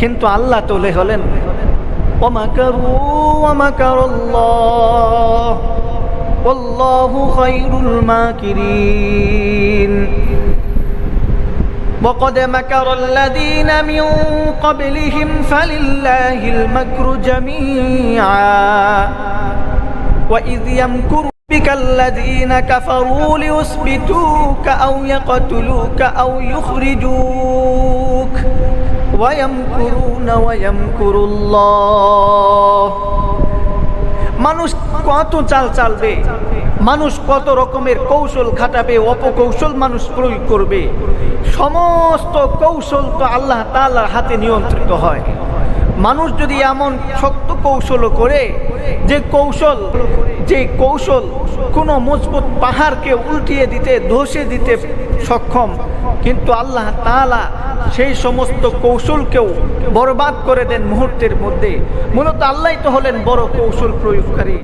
কিন্তু আল্লাহ তোলে হলেন ومكروا ومكر الله والله خير الماكرين وقد مكر الذين من قبلهم فلله المكر جميعا وإذ يمكر بك الذين كفروا ليثبتوك أو يقتلوك أو يخرجوك ويمكرون ويمكر الله মানুষ কত চাল চালবে? মানুষ কত রকমের কৌশল খাটাবে? অপকৌশল মানুষ প্রয়োগ করবে? সমস্ত কৌশল তো আল্লাহ তাআলার হাতে নিয়ন্ত্রিত হয়। মানুষ যদি এমন শক্ত কৌশল করে, যে কৌশল যে কৌশল কোনো মজবুত পাহাড়কে উল্টিয়ে দিতে, ধসে দিতে সক্ষম, কিন্তু আল্লাহ তালা সেই সমস্ত কৌশলকেও বরবাদ করে দেন মুহূর্তের মধ্যে। মূলত আল্লাহ তো হলেন বড় কৌশল প্রয়োগকারী।